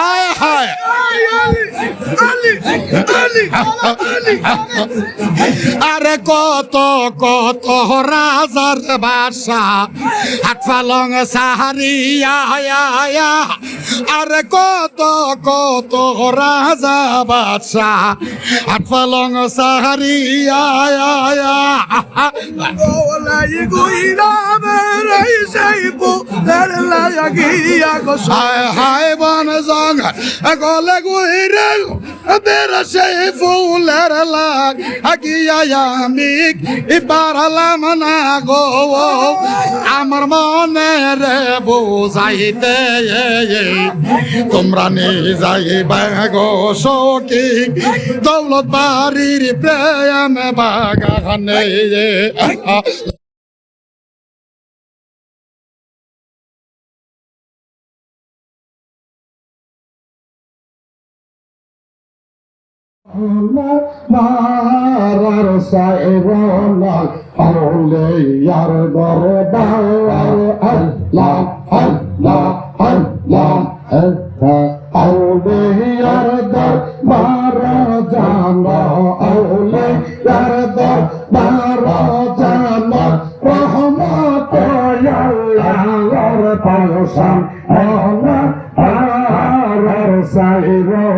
আয় হায় আরে কত কত রাজার বাসা। হাত পালং সাহারিয়া আরে কত কত রাজা বাসা। হাত পালং সাহারিয়া হায় হায় قال غيرك بير شيف ولرلاك حكي يا ميك إبار لمنا غو عمر مونر بو زايد তোমরা নিয়ে যাইবা গো সখী দৌলত বাড়ির প্রেম বাগানে মারার সাইরানা হলে ইয়ার দরবার আল্লাহ আল্লাহ আল্লাহ হলে ইয়ার দরবার জানো হলে ইয়ার দরবার জানো রহমত আল্লাহর পাশান আল্লাহ আর সাইরানা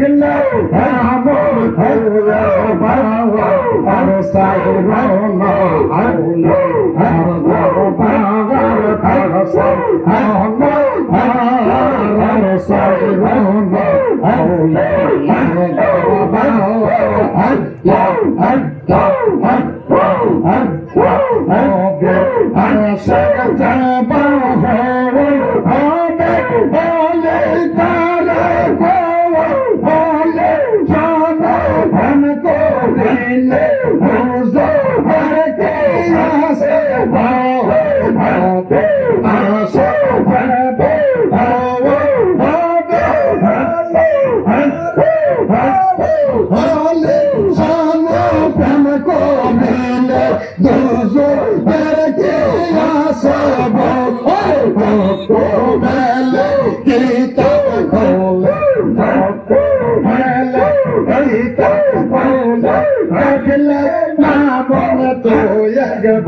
كله أعبد أرضه فرضه أرسل الله. أرضه মনে বুঝো ভারতে আসে ভাবে ভাবে আসে ভাবে ভাবে ভাবে ভাবে ভাবে ভাবে হলে সামনে প্রেম কো মেলে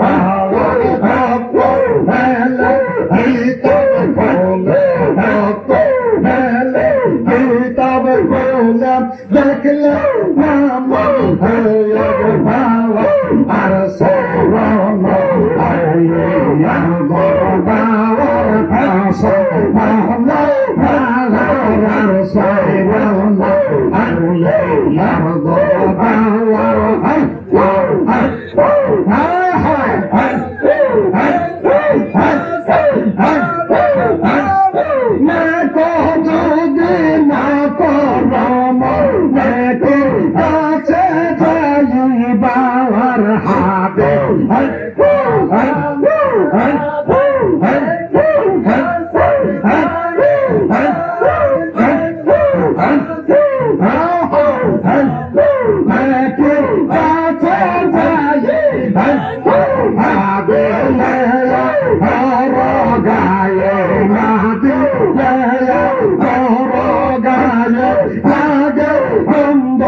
Wow. I go, I'm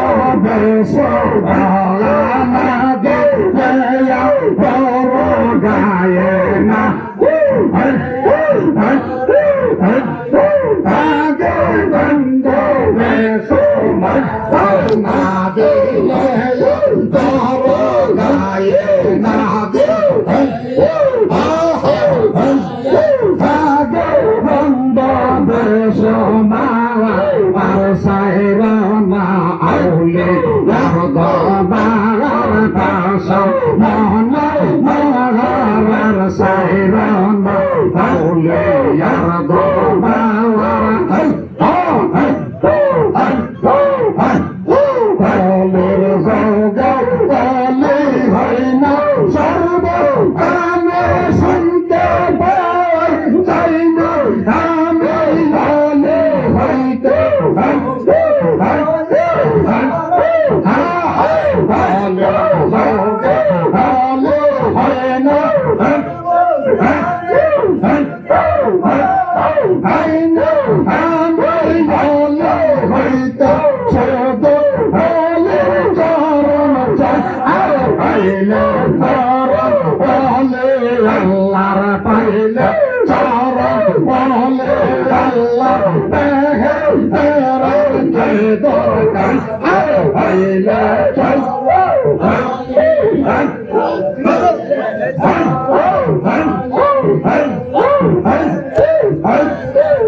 পাইলে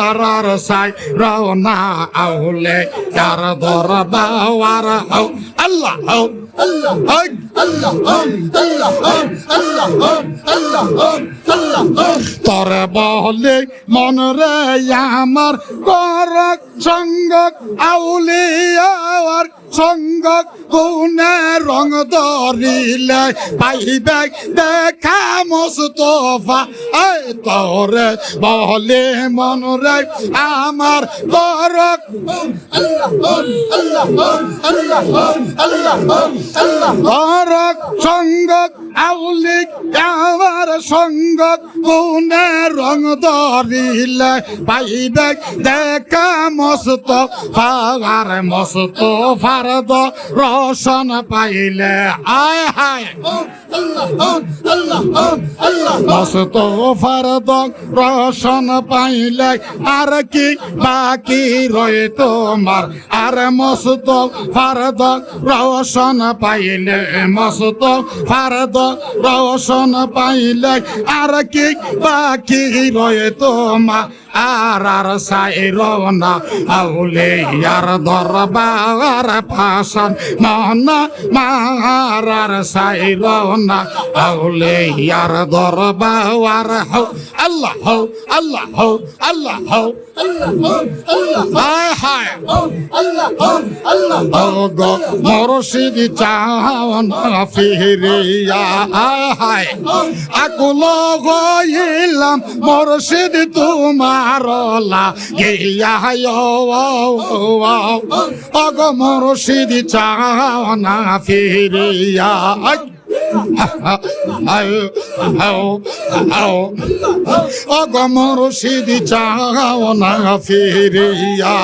আমার সাই রওনা আউলে তার দরবার বাওয়ার হও আল্লাহ হও তরে বলে মন রে আমার করক সঙ্গক আউলিয়ার সঙ্গক গুনে রং ধরিলে পাইবে দেখা মোস্তফা। এই তরে বলে মন রে, আমার করক করক সঙ্গক আমার সঙ্গক গুনে রং দরিলে পাইবে দেখা মস্ত ফার মস্ত ফারদ রসন পাইলে। আয়, হায়। মস্ত ফারদ রসন পাইলে আর কি বাকি রয়ে তোমার? আর মস্ত ফারদ রসন পাইলে মস্ত ফারদ রসন পাইলে আর কি বাকি রয়ে তোমার আর আর সাই রওনা আউলে আর দরবার পাশান। মনা মার আর সাই রওনা আউলে আর দরবার হও। আল্লাহ হও আল্লাহ হও, আল্লাহ গো মরশিদি চাও না ফিরিয়া হায়। হায় গইলাম মরশিদ তোমার অগ মরশিদ চাও না ফিরিয়া। অগমর সিদি চাও না ফিরিয়া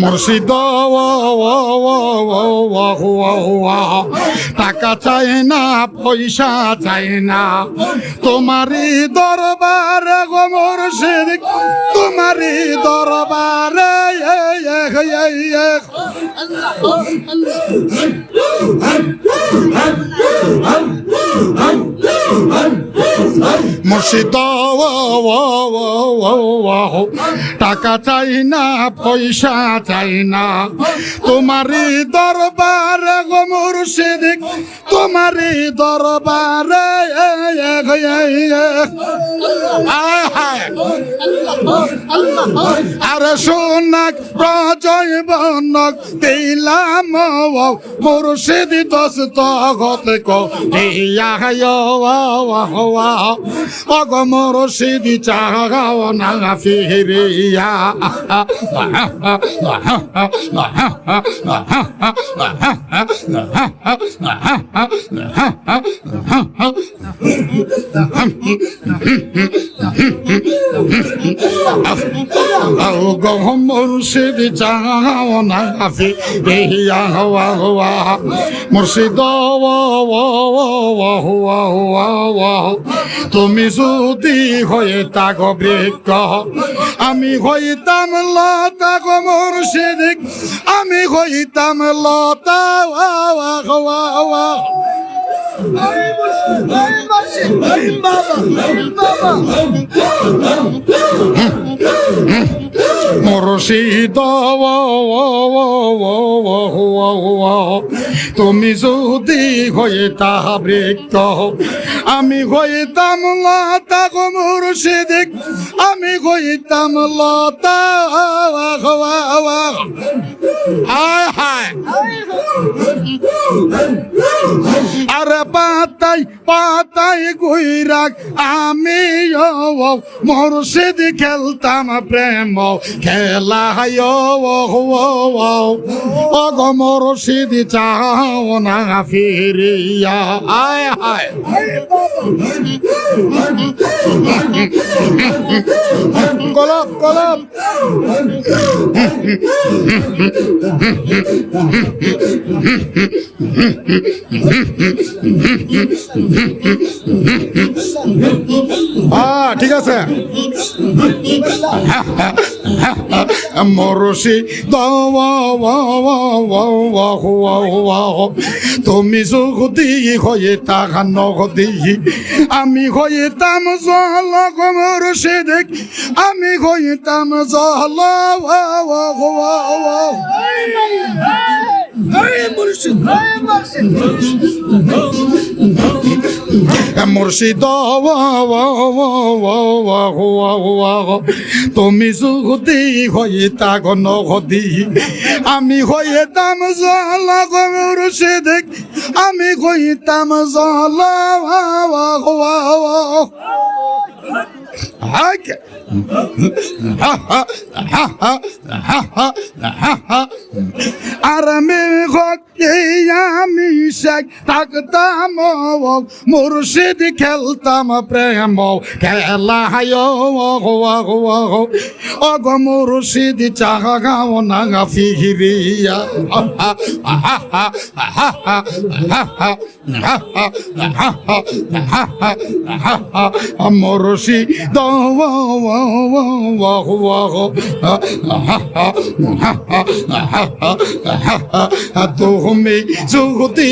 মুর্শিদ টাকা চাই না, পয়সা চাই না। তোমারই দরবারে গো মুর্শিদ, তোমারই দরবারে اياك يا اياك الله الله মুর্শিদ টাকা চাই না, পয়সা চাই না। তোমারই দরবারে গো মুর্শিদ, তোমারই দরবারে আরে সোনাক, প্রজয় বনক দিলাম মুর্শিদ দশ তগত কো ইয়া অগ মুর্শিদ চাগাও না ফিরিয়া আও গো মুর্শিদ চাও না ফিরিয়া হওয়া হওয়া মুর্শিদ তুমি যদি হয়ে তাক বৃক্ষ আমি হইতাম লতা গো মুর্শিদ আমি হইতাম লতা মুর্শিদ তুমি যদি হয়ে তাহা বৃক্ষ, আমি হইতাম লতা গো মুর্শিদ। আমি হইতাম লতা আয় হায় আরে পাতাই পাতাই গুইরাক আমি মুর্শিদ খেলতাম প্রেম। খেলা অগ মুর্শিদ চাও না ফিরিয়া। আয় হায় কলপ হ্যাঁ ঠিক আছে। মরসি তুমি যদি হয়ে তাহা নগদি। আমি হইতাম জল মরসি দেখ আমি হইতাম জল মুর্শিদ তুমি যদি হইতা গণ হদি আমি হইতাম জল মুর্শিদ আমি হইতাম জল আর আমি আমি শেখ থাকতাম মুর্শিদ খেলতাম প্রেম খেলা অগ মুর্শিদ চাহা গাও না ফিরিয়া মুর্শিদ তুমি যদি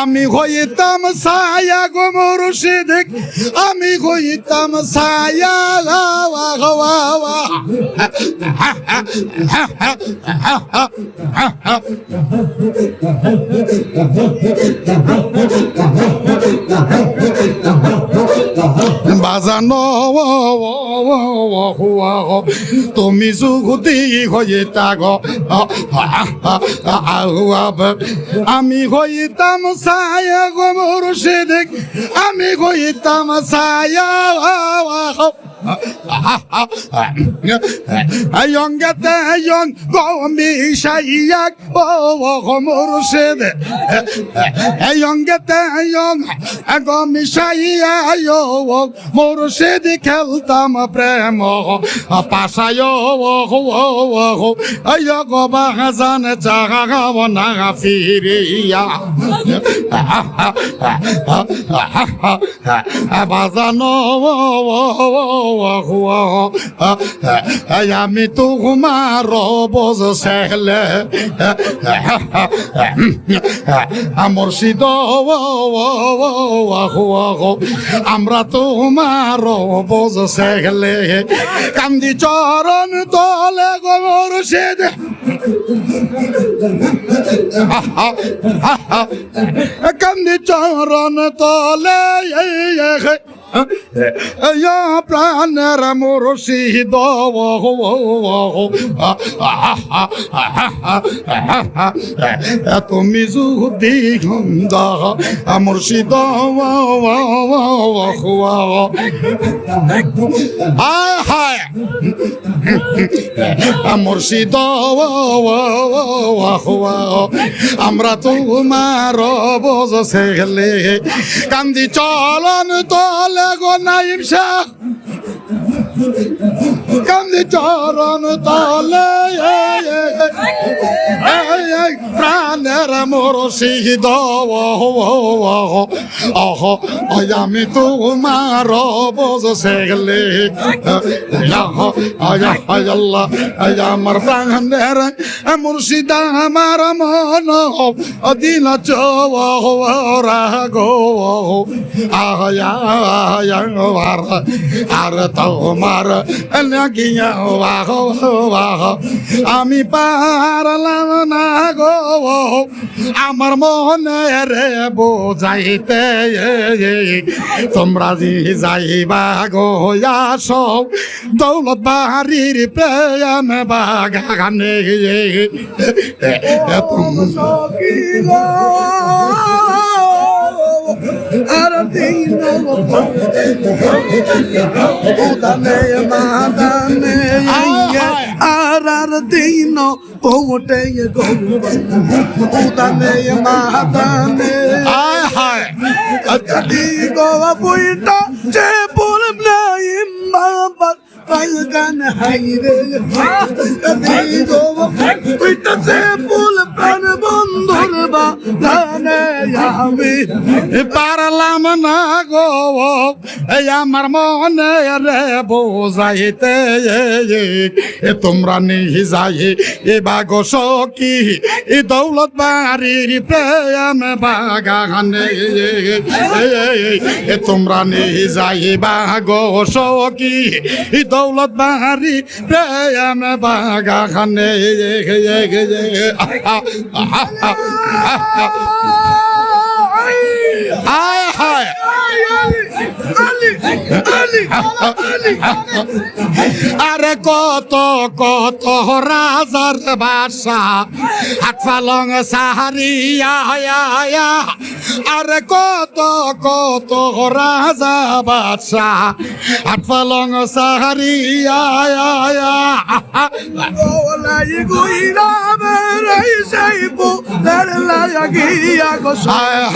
আমি হইতাম সায়া গো মুর্শিদ আমি হইতাম সায়া বাজানো তুমি যদি হয়ে তাগ আমি হইতাম সায়া গো মুর্শিদ আমি হইতাম সায়া Ayongate ayong gomi shayak o mursid Ayongate ayong gomi shayo mursid keltam premo pasayo ayogo bahazan chaga na firiya বাজানো আমি তোমার বোঝ সেহলে মুর্শিদ আমরা তোমার বোঝ সেহলে কান্দি চরণ তলে গো মুর্শিদ কান্দি চরণ তলে ইয়া প্রাণের মুর্শিদ তুমি যদি মুর্শিদ হায় হায় মুর্শিদ আমরা তোমার বসে গেলে কান্দি চলন তলে Söyle konayım şah. কান্দি চরণ তলে? প্রাণের মোর সিদ্ধ অহ আমি তোমার বসে গেলে আল্লাহ আমার প্রাণের মুর্শিদা, আমার মন। দিল চোরা গো আয়া আর তোমার লাগিয়া বাহ বাহ আমি পারলাম না গো আমার মনে রে বোঝাইতে তোমরা যে যাইবা গো আসো দৌলত বাড়ির প্রেম বাগানে মাদানে আর দিন পৌটে গো উদানে মাদানে আয় হায় দি গো পুইটা যে বলব নাই মাবাত পাইগান হাইরে দি গো পুইটা যে বল প্রাণ বন্ধুর বা জানে আমি পারলাম না গো। এই আমার মনে রে বোঝাইতে এ তোমরা নিহি যাই এ বাগো সকি এ দৌলত বাড়ির প্রেম বাগানে। এ তোমরা নিহি যাই বাগো সকি এ দৌলত বাড়ি প্রেম বাগানে। আয় হায় আরে কত কত রাজার বাসা, হাত পালং সাহারিয়া আরে কত কত রাজা হাত পালং সাহারিয়া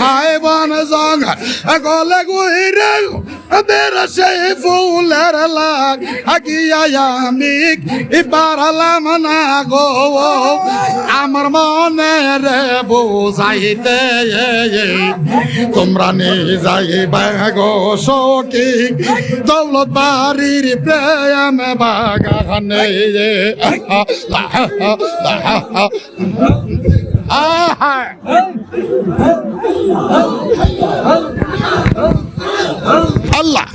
হায় বন জং গলে গুইরে বের সে ফুলের লাগ আগিয়া আমি পারলাম না গো আমার মনে রে বুঝাইতে তোমরা নিয়ে যাইবা গো সকি দৌলত বাড়ির প্রেম বাগানে আল্লাহ।